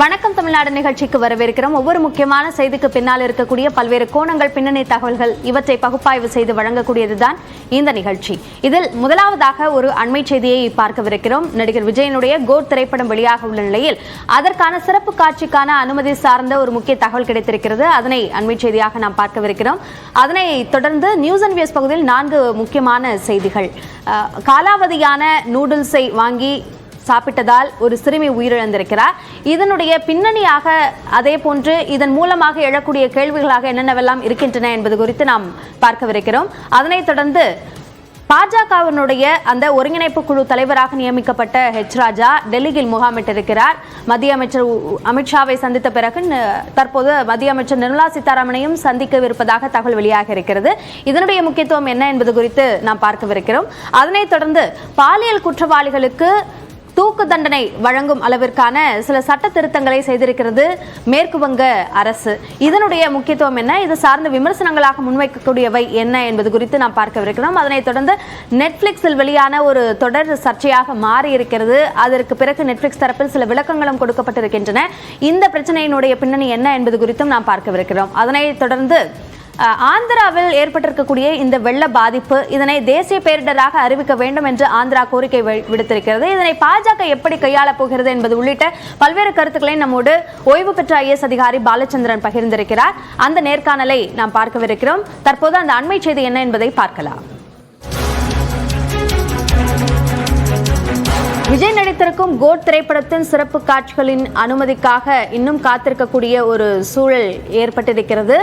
வணக்கம் தமிழ்நாடு நிகழ்ச்சிக்கு வரவேற்கிறோம். ஒவ்வொரு முக்கியமான செய்திக்கு பின்னால் இருக்கக்கூடிய பல்வேறு கோணங்கள் பின்னணி தகவல்கள் இவற்றை பகுப்பாய்வு செய்து வழங்கக்கூடியதுதான் இந்த நிகழ்ச்சி. இதில் முதலாவதாக ஒரு அண்மை செய்தியை பார்க்கவிருக்கிறோம். நடிகர் விஜயனுடைய கோட் திரைப்படம் வெளியாக உள்ள நிலையில் அதற்கான சிறப்பு காட்சிக்கான அனுமதி சார்ந்த ஒரு முக்கிய தகவல் கிடைத்திருக்கிறது. அதனை அண்மை செய்தியாக நாம் பார்க்கவிருக்கிறோம். அதனை தொடர்ந்து நியூஸ் அண்ட் வியூஸ் பகுதியில் நான்கு முக்கியமான செய்திகள். காலாவதியான நூடுல்ஸை வாங்கி சாப்பிட்டதால் ஒரு சிறுமி உயிரிழந்திருக்கிறார். இதனுடைய பின்னணியாக அதே போன்று இதன் மூலமாக எழக்கூடிய கேள்விகளாக என்னென்னவெல்லாம் இருக்கின்றன என்பது குறித்து நாம் பார்க்கவிருக்கிறோம். அதனைத் தொடர்ந்து பாஜகவினுடைய அந்த ஒருங்கிணைப்பு குழு தலைவராக நியமிக்கப்பட்ட ஹெச் ராஜா டெல்லியில் முகாமிட்டிருக்கிறார். மத்திய அமைச்சர் உ- அமித்ஷாவை சந்தித்த பிறகு தற்போது மத்திய அமைச்சர் நிர்மலா சீதாராமனையும் சந்திக்கவிருப்பதாக தகவல் வெளியாக இருக்கிறது. இதனுடைய முக்கியத்துவம் என்ன என்பது குறித்து நாம் பார்க்கவிருக்கிறோம். அதனைத் தொடர்ந்து பாலியல் குற்றவாளிகளுக்கு தூக்கு தண்டனை வழங்கும் அளவிற்கான சில சட்ட திருத்தங்களை செய்திருக்கிறது மேற்கு வங்க அரசு. இதனுடைய முக்கியத்துவம் என்ன? இது சார்ந்த விமர்சனங்களாக முன்வைக்கக்கூடியவை என்ன என்பது குறித்து நாம் பார்க்கவிருக்கிறோம் அதனைத் தொடர்ந்து நெட்ஃப்ளிக்ஸில் வெளியான ஒரு தொடர் சர்ச்சையாக மாறி இருக்கிறது அதற்கு பிறகு நெட்ஃப்ளிக்ஸ் தரப்பில் சில விளக்கங்களும் கொடுக்கப்பட்டிருக்கின்றன. இந்த பிரச்சனையினுடைய பின்னணி என்ன என்பது குறித்தும் நாம் பார்க்கவிருக்கிறோம் அதனைத் தொடர்ந்து ஆந்திராவில் ஏற்பட்டிருக்கக்கூடிய இந்த வெள்ள பாதிப்பு இதனை தேசிய பேரிடராக அறிவிக்க வேண்டும் என்று ஆந்திரா கோரிக்கை விடுத்திருக்கிறது. இதனை பாஜக எப்படி கையாளப் போகிறது என்பது உள்ளிட்ட பல்வேறு கருத்துக்களை நம்மோடு ஓய்வு பெற்ற ஐஎஸ் அதிகாரி பாலச்சந்திரன் பகிர்ந்திருக்கிறார். அந்த நேர்காணலை நாம் பார்க்கவிருக்கிறோம். தற்போது அந்த அண்மை செய்தி என்ன என்பதை பார்க்கலாம். விஜய் நடித்திருக்கும் கோட் திரைப்படத்தின் சிறப்பு காட்சிகளின் அனுமதிக்காக இன்னும் காத்திருக்கக்கூடிய ஒரு சூழல் ஏற்பட்டிருக்கிறது.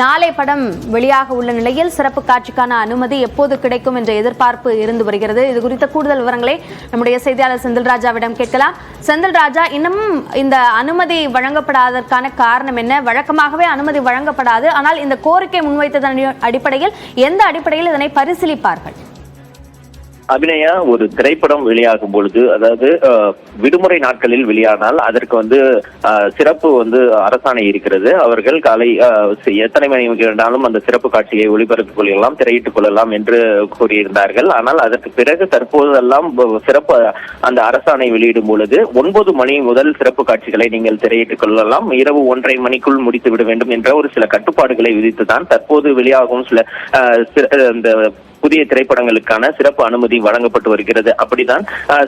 நாளை படம் வெளியாக உள்ள நிலையில் சிறப்பு காட்சிக்கான அனுமதி எப்போது கிடைக்கும் என்ற எதிர்பார்ப்பு இருந்து வருகிறது. இது குறித்த கூடுதல் விவரங்களை நம்முடைய செய்தியாளர் செந்தில் ராஜாவிடம் கேட்கலாம். செந்தில் ராஜா இன்னமும் இந்த அனுமதி வழங்கப்படாததற்கான காரணம் என்ன? வழக்கமாகவே அனுமதி வழங்கப்படாது. ஆனால் இந்த கோரிக்கை முன்வைத்ததன் அடிப்படையில் எந்த அடிப்படையில் இதனை பரிசீலிப்பார்கள்? அபிநயா ஒரு திரைப்படம் வெளியாகும் பொழுது அதாவது அஹ், விடுமுறை நாட்களில் வெளியானால் அதற்கு வந்து சிறப்பு வந்து அரசாணை இருக்கிறது. அவர்கள் காலை எத்தனை மணிக்கு வேண்டாலும் அந்த சிறப்பு காட்சியை ஒளிபரப்பிக் கொள்ளலாம் திரையிட்டுக் கொள்ளலாம் என்று கூறியிருந்தார்கள். ஆனால் அதற்கு பிறகு தற்போதெல்லாம் சிறப்பு அந்த அரசாணை வெளியிடும் பொழுது ஒன்பது மணி முதல் சிறப்பு காட்சிகளை நீங்கள் திரையிட்டுக் கொள்ளலாம். இரவு ஒன்றரை மணிக்குள் முடித்து விட வேண்டும் என்ற ஒரு சில கட்டுப்பாடுகளை விதித்துதான் தற்போது வெளியாகும் சில அஹ், இந்த புதிய திரைப்படங்களுக்கான சிறப்பு அனுமதி வழங்கப்பட்டு வருகிறது. அப்படிதான்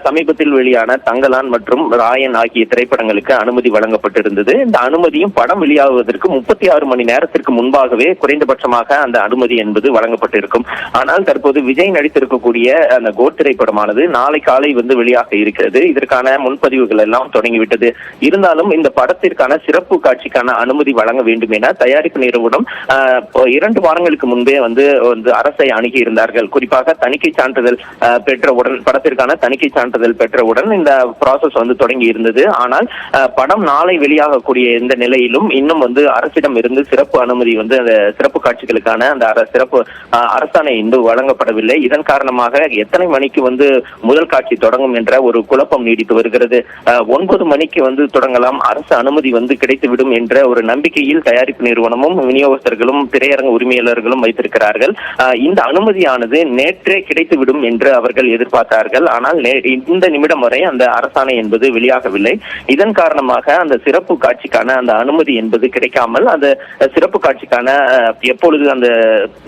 சமீபத்தில் வெளியான தங்கலான் மற்றும் ராயன் ஆகிய திரைப்படங்களுக்கு அனுமதி வழங்கப்பட்டிருந்தது. இந்த அனுமதியும் படம் வெளியாகுவதற்கு முப்பத்தி ஆறு மணி நேரத்திற்கு முன்பாகவே குறைந்தபட்சமாக அந்த அனுமதி என்பது வழங்கப்பட்டிருக்கும். ஆனால் தற்போது விஜய் நடித்திருக்கக்கூடிய அந்த கோட் திரைப்படமானது நாளை காலை வந்து வெளியாக இருக்கிறது. இதற்கான முன்பதிவுகள் எல்லாம் தொடங்கிவிட்டது. இருந்தாலும் இந்த படத்திற்கான சிறப்பு காட்சிக்கான அனுமதி வழங்க வேண்டும் என தயாரிப்பு நிறுவனம் இப்போ இரண்டு வாரங்களுக்கு முன்பே வந்து வந்து அரசை அணுகி இருந்தார்கள் குறிப்பாக தணிக்கை சான்றிதழ் பெற்றவுடன் படத்திற்கான தணிக்கை சான்றிதழ் பெற்றவுடன் இந்த ப்ராசஸ் வந்து தொடங்கி இருந்தது. ஆனால் படம் நாளை வெளியாகக்கூடிய இந்த நிலையிலும் இன்னும் வந்து அரசிடம் இருந்து சிறப்பு அனுமதி வந்து அந்த சிறப்பு காட்சிகளுக்கான அந்த சிறப்பு அரசாணை இன்று வழங்கப்படவில்லை. இதன் காரணமாக எத்தனை மணிக்கு வந்து முதல் காட்சி தொடங்கும் என்ற ஒரு குழப்பம் நீடித்து வருகிறது. ஒன்பது மணிக்கு வந்து தொடங்கலாம். அரசு அனுமதி வந்து கிடைத்துவிடும் என்ற ஒரு நம்பிக்கையில் தயாரிப்பு நிறுவனமும் விநியோகஸ்தர்களும் திரையரங்க உரிமையாளர்களும் வைத்திருக்கிறார்கள். இந்த இந்த அரசாணையானது நேற்றே கிடைத்துவிடும் என்று அவர்கள் எதிர்பார்த்தார்கள். ஆனால் இந்த நிமிடம் வரை அந்த அரசாணை என்பது வெளியாகவில்லை. இதன் காரணமாக அந்த சிறப்பு காட்சிக்கான அந்த அனுமதி என்பது கிடைக்காமல் அந்த சிறப்பு காட்சிக்கான எப்பொழுது அந்த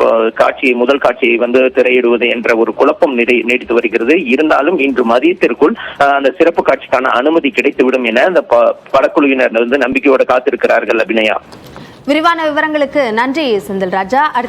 அஹ், காட்சியை முதல் காட்சியை வந்து திரையிடுவது என்ற ஒரு குழப்பம் நீடித்து வருகிறது. இருந்தாலும் இன்று மதியத்திற்குள் அந்த சிறப்பு காட்சிக்கான அனுமதி கிடைத்துவிடும் என அந்த படக்குழுவினர் வந்து நம்பிக்கையோடு காத்திருக்கிறார்கள் அபிநயா. விரிவான விவரங்களுக்கு நன்றி செந்தில் ராஜா.